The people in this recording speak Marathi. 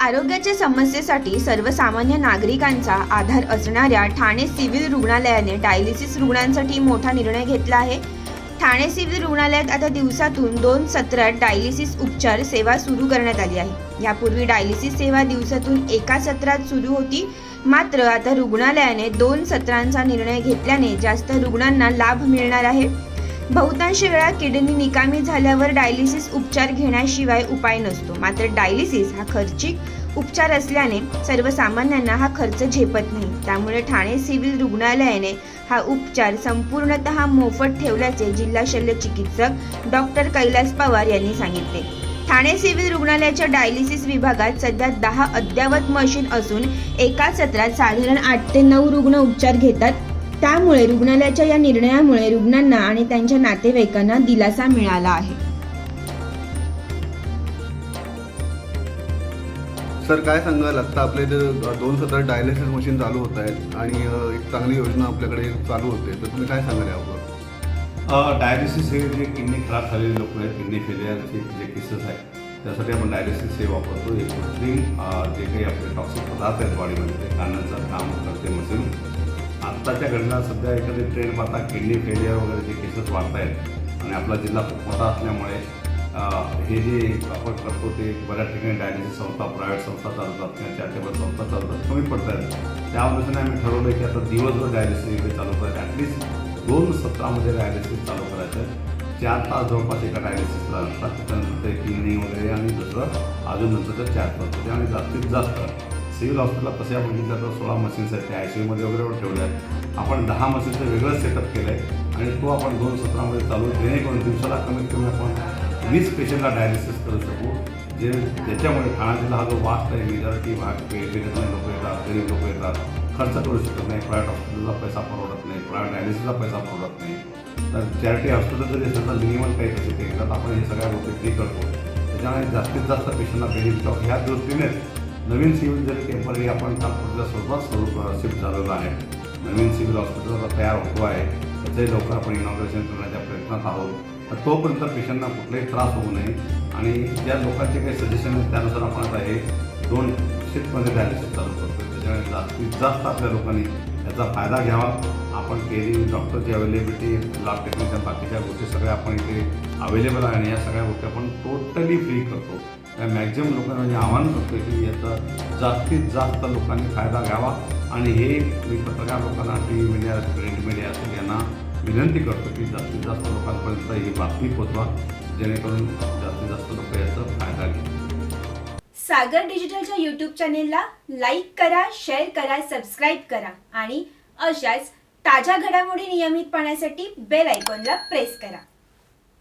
आरोग्याच्या समस्येसाठी सर्वसामान्य नागरिकांचा आधार असणाऱ्या ठाणे सिव्हिल रुग्णालयाने डायलिसिस रुग्णांसाठी मोठा निर्णय घेतला आहे. ठाणे सिव्हिल रुग्णालयात आता दिवसातून दोन सत्रात डायलिसिस उपचार सेवा सुरू करण्यात आली आहे. यापूर्वी डायलिसिस सेवा दिवसातून एका सत्रात सुरू होती. मात्र आता रुग्णालयाने दोन सत्रांचा निर्णय घेतल्याने जास्त रुग्णांना लाभ मिळणार आहे. बहुतांश वेळा किडनी निकामी झाल्यावर डायलिसिस उपचार घेण्याशिवाय उपाय नसतो. मात्र डायलिसिस हा खर्चिक उपचार असल्याने सर्वसामान्यांना हा खर्च झेपत नाही. त्यामुळे ठाणे सिव्हिल रुग्णालयाने हा उपचार संपूर्णतः मोफत ठेवल्याचे जिल्हा शल्य चिकित्सक डॉक्टर कैलास पवार यांनी सांगितले. ठाणे सिव्हिल रुग्णालयाच्या डायलिसिस विभागात सध्या दहा अद्ययावत मशीन असून एका सत्रात साधारण आठ ते नऊ रुग्ण उपचार घेतात. त्यामुळे रुग्णालयाच्या या निर्णयामुळे रुग्णांना आणि त्यांच्या नातेवाईकांना दिलासा मिळाला आहे. सर काय सांगाल? आत्ता आपल्या इथे दोन सतरा डायलिसिस मशीन चालू होत आहेत आणि एक चांगली योजना आपल्याकडे चालू होते तर तुम्ही काय सांगाल यावर? डायलिसिस हे जे किडनी खराब झालेले लोक आहेत किडनी फेलियरचे जे केसेस आहेत त्यासाठी आपण डायलिसिस हे वापरतो. हे कृत्रिम अ, जे काही आपले टॉक्सिक पदार्थ आहेत बॉडीमध्ये ते काढण्याचं काम करते मशीन आत्ताच्या घडीला सध्या एखादी ट्रेंड पाहता किडनी फेलियर वगैरे जे केसेस वाढत आहेत आणि आपला जिल्हा खूप मोठा असल्यामुळे हे जे आपण करतो ते बऱ्याच ठिकाणी डायलिसिस संस्था प्रायव्हेट संस्था चालतात किंवा चॅरिटेबल संस्था चालतात कमी पडतात त्या अनुषंगाने आम्ही ठरवलं की आता दिवसभर डायलिसिस इकडे चालू करायचं ॲटलिस्ट दोन सत्रामध्ये डायलिसिस चालू करायचं. चार तास जवळपास एका डायलिसिसला असतात त्याच्यानंतर ते किडनी वगैरे आणि दुसरं अजून तर चार तास आणि जास्तीत जास्त सिव्हिल हॉस्पिटलला तसे आपण बघितलं तर सोळा मशीन्स आहेत त्या आय सी यूमध्ये वगैरे ठेवल्या आहेत. आपण दहा मशीनचं वेगळं सेटअप केलं आहे आणि तो आपण दोन सत्रामध्ये चालू जेणेकरून दिवसाला कमीत कमी आपण वीस पेशंटला डायलिसिस करू शकू जे ज्याच्यामुळे ठाणा जिल्हा हा जो वास्ट आहे मेजॉरिटी भाग बेरोजगार लोक येतात गरीब लोक येतात खर्च करू शकत नाही प्रायव्हेट हॉस्पिटलला पैसा परवडत नाही प्रायव्हेट डायलिसिसला पैसा परवडत नाही. तर चॅरिटी हॉस्पिटल जरी असेल तर मिनिमम काही पैसे ते घेतात आपण हे सगळ्या गोष्टी फ्री करतो. त्याच्यामुळे जास्तीत जास्त पेशंटला बेनिफिट ह्या दृष्टीने नवीन सिव्हिल जरी टेंपररी आपण नागपूरच्या स्वरूपात स्वरूप शिफ्ट झालेलं आहे. नवीन सिव्हिल हॉस्पिटल आता तयार होतो आहे. त्याचंही लवकर आपण इनॉग्रेशन करण्याच्या प्रयत्नात आहोत. तर तोपर्यंत पेशंटना कुठलाही त्रास होऊ नये. आणि ज्या लोकांचे काही सजेशन आहेत त्यानुसार आपण आता हे दोन शिफ्टमध्ये डायलिसिस चालू करतो. त्याच्यामुळे जास्तीत जास्त आपल्या लोकांनी याचा फायदा घ्यावा. आपण केली डॉक्टरची अवेलेबिलिटी लॅब टेक्निशियन बाकीच्या गोष्टी सगळ्या आपण इथे अवेलेबल आहे. आणि या सगळ्या गोष्टी आपण टोटली फ्री करतो. मॅक्झिमम लोकांना म्हणजे आव्हान करतो की याचा जास्तीत जास्त लोकांनी फायदा घ्यावा. आणि हे मी पत्रकार लोकांना T V media print media सगळ्यांना विनंती करतो की जास्तीत जास्त लोकांपर्यंत ही बातमी पोचवा जेणेकरून जास्तीत जास्त लोक याचा फायदा घेतील. सागर डिजिटलच्या यूट्यूब चॅनेलला लाईक करा शेअर करा सबस्क्राईब करा आणि अशाच ताज्या घडामोडी नियमित पाहण्यासाठी बेल आयकॉनला प्रेस करा.